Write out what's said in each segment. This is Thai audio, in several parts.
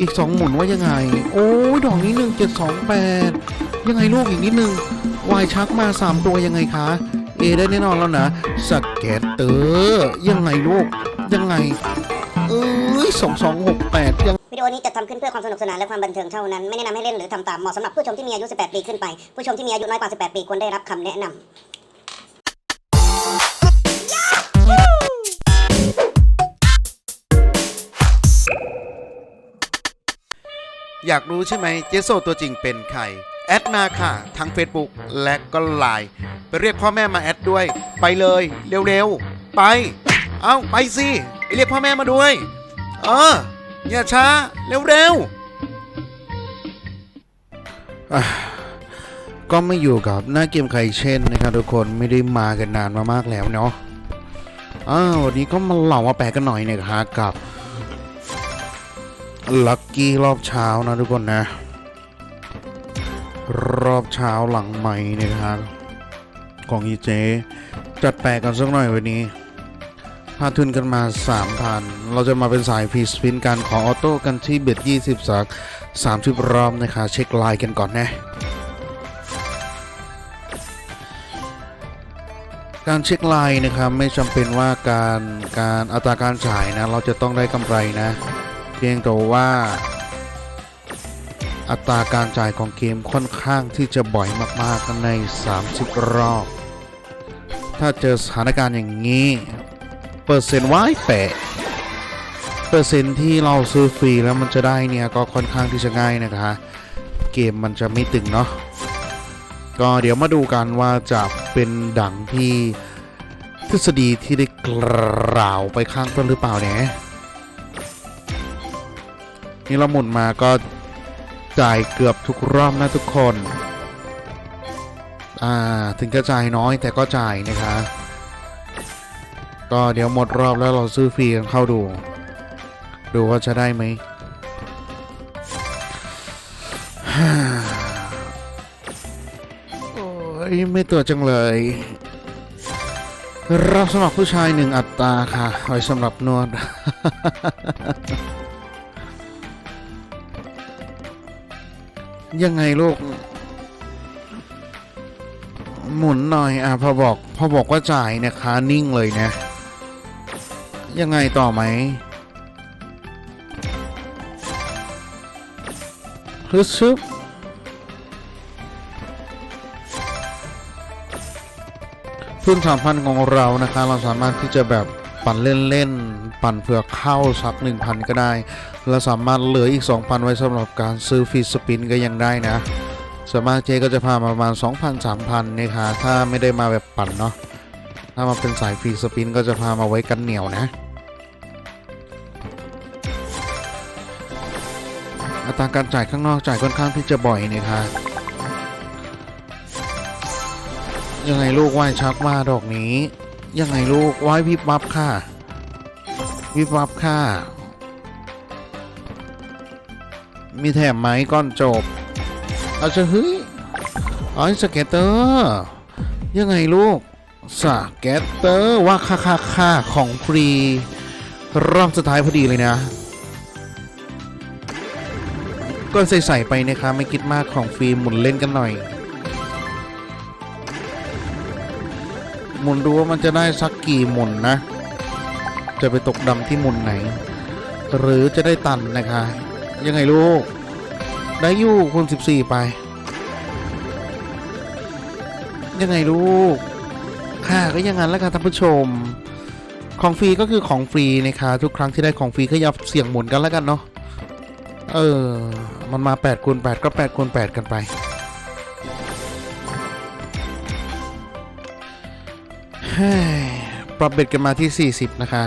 อีกสองหมุนว่ายังไง โอ้ยดอกนี้หนึ่งเจ็ดสองแปดยังไงลูกอีกนิดนึงวายชักมาสามตัวยังไงคะ เอได้แน่นอนแล้วนะสเก็ตเตอร์ยังไงลูก ยังไง เอ้ยสองสองหกแปดยังวิดีโอนี้จัดทำขึ้นเพื่อความสนุกสนานและความบันเทิงเท่านั้น ไม่แนะนำให้เล่นหรือทำตามเหมาะสำหรับผู้ชมที่มีอายุ 18 ปีขึ้นไป ผู้ชมที่มีอายุน้อยกว่า 18 ปีควรได้รับคำแนะนำ อยากรู้ใช่ไหมเจโซตัวจริงเป็นใคร แอดมาค่ะ ทั้ง Facebook และก็ไลน์ไปเรียกพ่อแม่มาแอดด้วย ไปเลยเร็วๆ ไป เอ้า ไปสิไปเรียกพ่อแม่มาด้วย เอออย่าช้าเร็วๆ ก็ไม่อยู่กับหน้าเกมใครเช่นนะครับทุกคนไม่ได้มากันนานมามากแล้วเนาะอ้าววันนี้ก็มาเหล่ามาแปลกันหน่อยนะครับกับ ลัคกี้รอบเช้านะทุกคนนะ รอบเช้าหลังใหม่เนี่ยนะครับของอีเจจัดแปลกกันสักหน่อยวันนี้พาทุนกันมา 3,000 เราจะมาเป็นสายพีสปินกันของออโต้กันที่เบ็ด20 สัก 30 รอบนะคะ เช็คไลน์กันก่อนนะการเช็คไลน์นะครับไม่จำเป็นว่าการการอัตราการจ่ายนะ เราจะต้องได้กำไรนะ เพียงแต่ว่า อัตราการจ่ายของเกมค่อนข้างที่จะบ่อยมากๆใน 30 รอบ ถ้าเจอสถานการณ์อย่างนี้ เปอร์เซ็นต์ว่ายแปะเปอร์เซ็นต์ที่เราซื้อฟรีแล้วมันจะได้เนี่ยก็ค่อนข้างที่จะง่ายนะคะ เกมมันจะไม่ตึงเนาะก็เดี๋ยวมาดูกันว่าจะเป็นดังที่ทฤษฎีที่ได้กล่าวไปข้างต้นหรือเปล่าเนี่ย นี่เราหมุนมาก็จ่ายเกือบทุกรอบนะทุกคน อ่า ถึงจะจ่ายน้อยแต่ก็จ่ายนะคะก็เดี๋ยวหมดรอบแล้วเราซื้อฟรีกันเข้าดู ดูว่าจะได้ไหม โอ้ยไม่ตัวจังเลย รับสมัครผู้ชายหนึ่งอัตราค่ะ ไว้สำหรับนวด ยังไงลูก หมุนหน่อย อะพอบอก พอบอกว่าจ่ายเนี่ยค้านิ่งเลยนะ ยังไงต่อไหมฮึซึบทุนสามพันของเรานะคะ เราสามารถที่จะแบบ ปั่นเล่นๆ ปั่นเผื่อเข้าสัก 1,000 ก็ได้ และสามารถเหลืออีก 2,000 ไว้สำหรับการซื้อฟีสปินก็ยังได้นะส่วนมากเจก็จะพามาประมาณ 2,000 3,000นะคะถ้าไม่ได้มาแบบปั่นเนาะถ้ามาเป็นสายฟรีสปินก็จะพามาไว้กันเหนียวนะอัตราการจ่ายข้างนอกจ่ายค่อนข้างที่จะบ่อยนะคะยังไงลูกว่ายชักมาดอกนี้ ยังไงลูกว่ายวิบวับค่ะ วิบวับค่ะ มีแถมไหมก้อนจบ เอาจะเฮ้ยอ๋อสเก็ตเตอร์ ยังไงลูกสเก็ตเตอร์ว่าค่าค่าค่าของฟรีรอบสุดท้ายพอดีเลยนะ ก็ใส่ๆไปนะคะไม่คิดมากของฟรีหมุนเล่นกันหน่อย หมุนดูว่ามันจะได้สักกี่หมุนนะ จะไปตกดำที่หมุนไหน หรือจะได้ตันนะคะ ยังไงลูก ได้อยู่คูณ14ไป ยังไงลูก ค่ะก็ยังงั้นแล้วกันท่านผู้ชม ของฟรีก็คือของฟรีนะคะทุกครั้งที่ได้ของฟรีก็อย่าเสี่ยงหมุนกันแล้วกันเนาะ เออ มันมา8คูณ8ก็8คูณ8กันไป ปรับเบ็ดกันมาที่ 40 นะคะ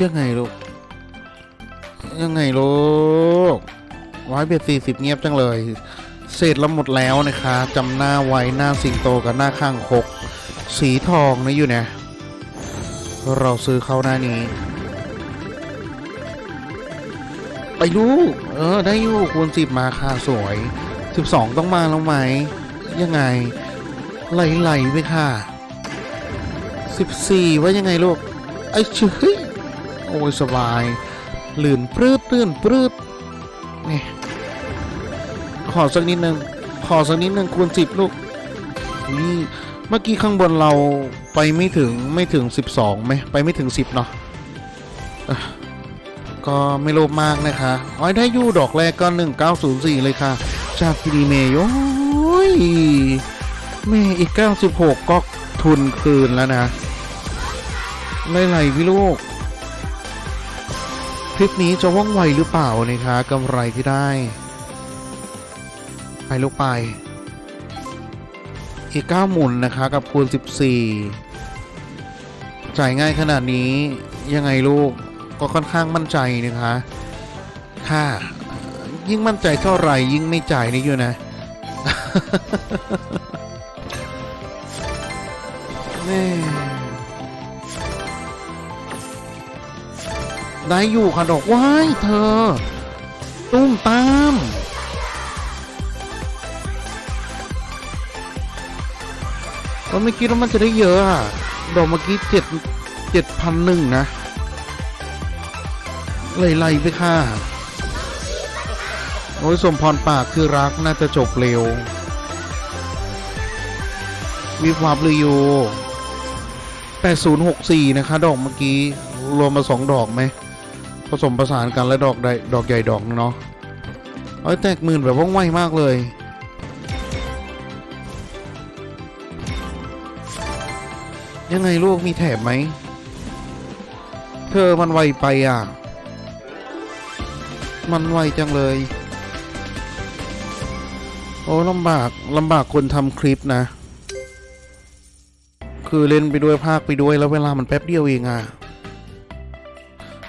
ยังไงลูก ยังไงลูกไว้เบ็ด 40 เงียบจังเลย เศษละหมดแล้วนะคะจำหน้าไว้หน้าสิงโตกับหน้าข้างคก สีทองนะอยู่เนี่ยเราซื้อเข้าหน้านี้ ไปลูก เออ ได้อยู่คูณสิบมาค่ะสวย สิบสองต้องมาแล้วไหม ยังไง ไหลๆไปค่ะสิบสี่ว่ายังไงลูก ไอ้เชื่อโอ้ยสบาย ลื่นปลื้ดลื่นปลื้ดนี่ขอสักนิดนึง ขอสักนิดนึงคูณสิบลูก นี่เมื่อกี้ข้างบนเราไปไม่ถึงไม่ถึง 12ไหมไปไม่ถึง 10 เนาะก็ไม่โลภมากนะคะ อ้อยได้ยู่ดอกแรกก็ 1904 เลยค่ะ จากพีดีเมย์โอ้ยแม่อีก 96 ก็ทุนคืนแล้วนะไหลๆพี่ลูกคลิปนี้จะว่องไวหรือเปล่านะคะกำไรที่ได้ ไปลูกไป อีก 9 หมุนนะคะกับคูณ 14 จ่ายง่ายขนาดนี้ยังไงลูกก็ค่อนข้างมั่นใจนะคะ ค่ะ ยิ่งมั่นใจเท่าไหร่ยิ่งไม่จ่ายนี่อยู่นะแม่ได้อยู่ค่ะดอกว้ายเธอ ตุ้มตามเราไม่คิดว่ามันจะได้เยอะอะดอกเมื่อกี้เจ็ดเจ็ดพันหนึ่งนะไล่ๆไปค่ะ โอ้ยสมพรปากคือรักน่าจะจบเร็ว วิบวับเลยอยู8064 นะคะ ดอกเมื่อกี้ รวมมาสองดอกไหม ผสมประสานกันและดอกใดดอกใหญ่ดอกนึงเนาะเอ้ยแตกหมื่นแบบว่องไวมากเลย ยังไงลูกมีแถบไหม เธอมันไวไปอะ มันไวจังเลย อ้ลำบากลำบากคนทำคลิปนะ คือเล่นไปด้วยภาคไปด้วยแล้วเวลามันแป๊บเดียวเองอะ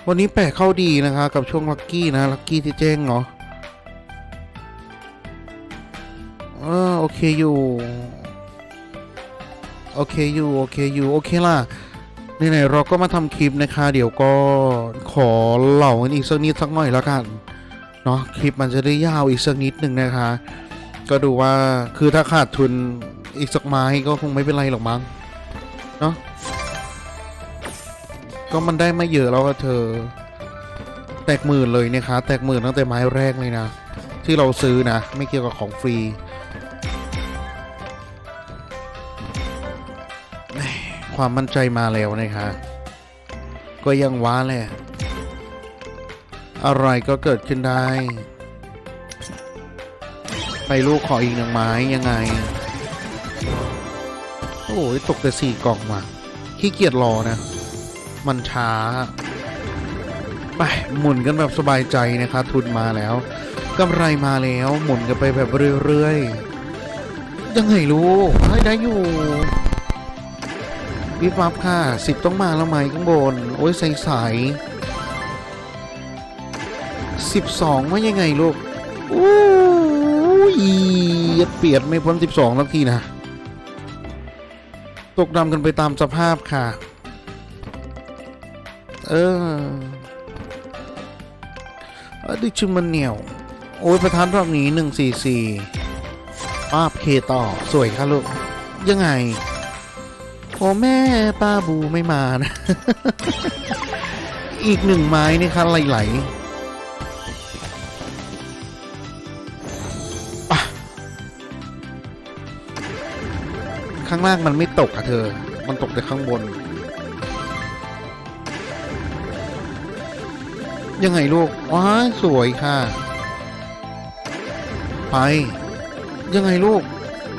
วันนี้แปะเข้าดีนะคะ กับช่วงลักกี้นะลักกี้ที่แจ้งเนาะเออโอเคอยู่โอเคอยู่โอเคอยู่โอเคล่ะไหนๆเราก็มาทำคลิปนะคะ เดี๋ยวก็ขอเหล่ากันอีกสักนิดสักหน่อยแล้วกันเนาะคลิปมันจะได้ยาวอีกสักนิดหนึ่งนะคะ ก็ดูว่าคือถ้าขาดทุนอีกสักไม้ก็คงไม่เป็นไรหรอกมั้งเนาะก็มันได้ไม่เยอะแล้วก็เธอ แตกหมื่นเลยนะคะแตกหมื่นตั้งแต่ไม้แรกเลยนะ ที่เราซื้อนะ ไม่เกี่ยวกับของฟรีความมั่นใจมาแล้วนะคะก็ยังว้าแหละอะไรก็เกิดขึ้นได้ ลูกขออีกหนึ่งไม้ยังไง โอ้ยตกแต่สี่กล่องมาขี้เกียจรอนะ มันช้า ไปหมุนกันแบบสบายใจนะคะ ทุนมาแล้วกำไรมาแล้วหมุนกันไปแบบเรื่อยๆ ยังไงลูกให้ได้อยู่วิบวับค่ะสิบต้องมาแล้วไหมข้างบน โอ้ยใสๆสิบสองว่ายังไงลูก อู้ ยเปียดไม่พ้นสิบสองทักทีนะ ตกดำกันไปตามสภาพค่ะ เออเอดิชุมันเหนียว โอ้ยประธานรอบนี้หนึ่งสี่สี่ป้าบเคต่อ สวยค่ะลูก ยังไง โอ้แม่ป้าบูไม่มานะ อีกหนึ่งไม้นี่คะไหลๆ ข้างล่างมันไม่ตกอะเธอ มันตกแต่ข้างบน ยังไงลูก ว้าสวยค่ะ ไป ยังไงลูก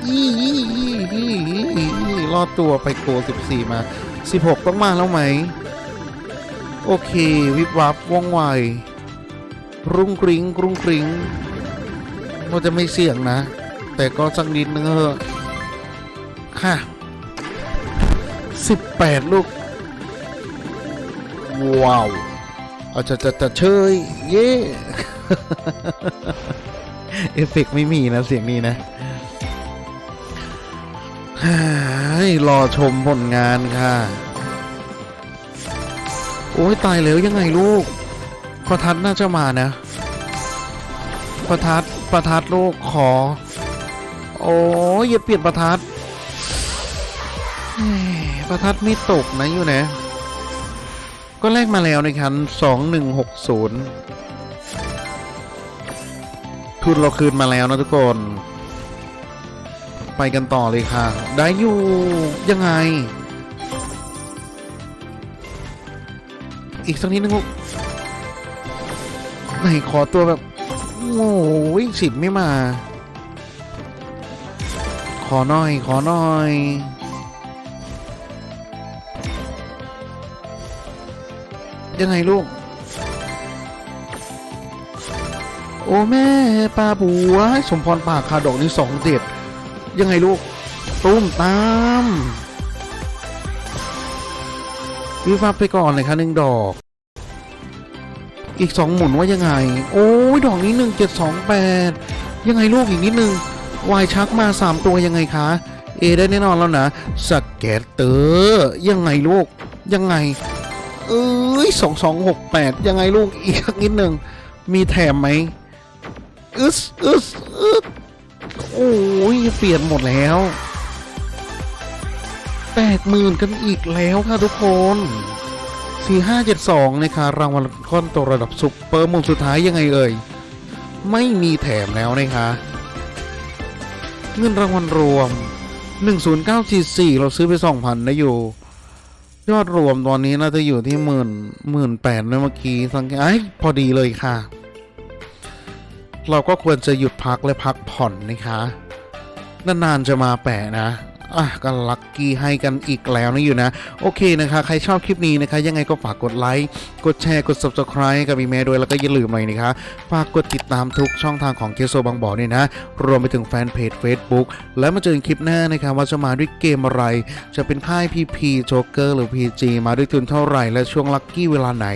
ยี่ยี่ยี่ยี่ยี่ยี่รอดตัวไปโกสิบสี่มาสิบหกต้องมาแล้วไหม โอเค วิบวับว่องไว รุ่งกริงกรุ่งกริงว่าจะไม่เสี่ยงนะ แต่ก็สักนิดนึงเถอะ ค่ะสิบแปดลูก ว้าวอาจจะจะจะเชยเย่เอฟเฟกต์ไม่มีนะ เสียงนี้นะให้รอชมผลงานค่ะ โอ้ยตายแล้วยังไงลูก ประทัดน่าจะมานะ ประทัดประทัดลูกขอ โอ้ยอย่าเปลี่ยนประทัดเฮ้ย ประทัดไม่ตกนะอยู่นะ ก็แลกมาแล้วนะครับ2160ทุนเราคืนมาแล้วนะทุกคน ไปกันต่อเลยค่ะ ได้อยู่ยังไง อีกสักนิดนึงลูกไหนขอตัวแบบ โอ้ยสิบไม่มา ขอหน่อย ขอหน่อย ยังไงลูก โอ้แม่ปลาบัวให้สมพรปากคาดอกนี่สองเด็ด ยังไงลูก ตุ้มตามวิฟับไปก่อนเลยค่ะหนึ่งดอก อีกสองหมุนว่ายังไง โอ้ยดอกนี้หนึ่งเจ็ดสองแปดยังไงลูกอีกนิดนึงวายชักมาสามตัวยังไงคะเอได้แน่นอนแล้วนะสแกตเตอร์ยังไงลูกยังไง เอ้ยสองสองหกแปดยังไงลูกอีกสักนิดหนึ่งมีแถมไหมอึสอึสอึสโอ้ยเปลี่ยนหมดแล้วแปดหมื่นกันอีกแล้วค่ะทุกคนสี่ห้าเจ็ดสองนะคะรางวัลค่อนตัวระดับซุปเปอร์มุมสุดท้ายยังไงเอ่ย ไม่มีแถมแล้วนะคะเงินรางวัลรวม 10944 เราซื้อไป 2,000ได้อยู่ ยอดรวมตอนนี้น่าจะอยู่ที่หมื่นหมื่นแปดเมื่อกี้สังเกตไอ้พอดีเลยค่ะ เราก็ควรจะหยุดพักและพักผ่อนนะคะ นานๆจะมาแปะนะ อะก็ลัคกี้ให้กันอีกแล้วนะอยู่นะ โอเคนะคะ ใครชอบคลิปนี้นะคะ ยังไงก็ฝากกดไลค์กดแชร์กด subscribe กับอีเมลด้วยแล้วก็อย่าลืมเลยนะคะฝากกดติดตามทุกช่องทางของเคโซบางบ่อเนี่ยนะ รวมไปถึงแฟนเพจ Facebook แล้วมาเจอกันคลิปหน้านะคะว่าจะมาด้วยเกมอะไร จะเป็นค่าย PP Joker หรือ PG มาด้วยทุนเท่าไหร่ และช่วงลัคกี้เวลาไหน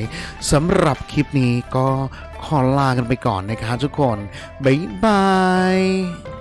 สำหรับคลิปนี้ก็ขอลากันไปก่อนนะคะทุกคน บ๊ายบาย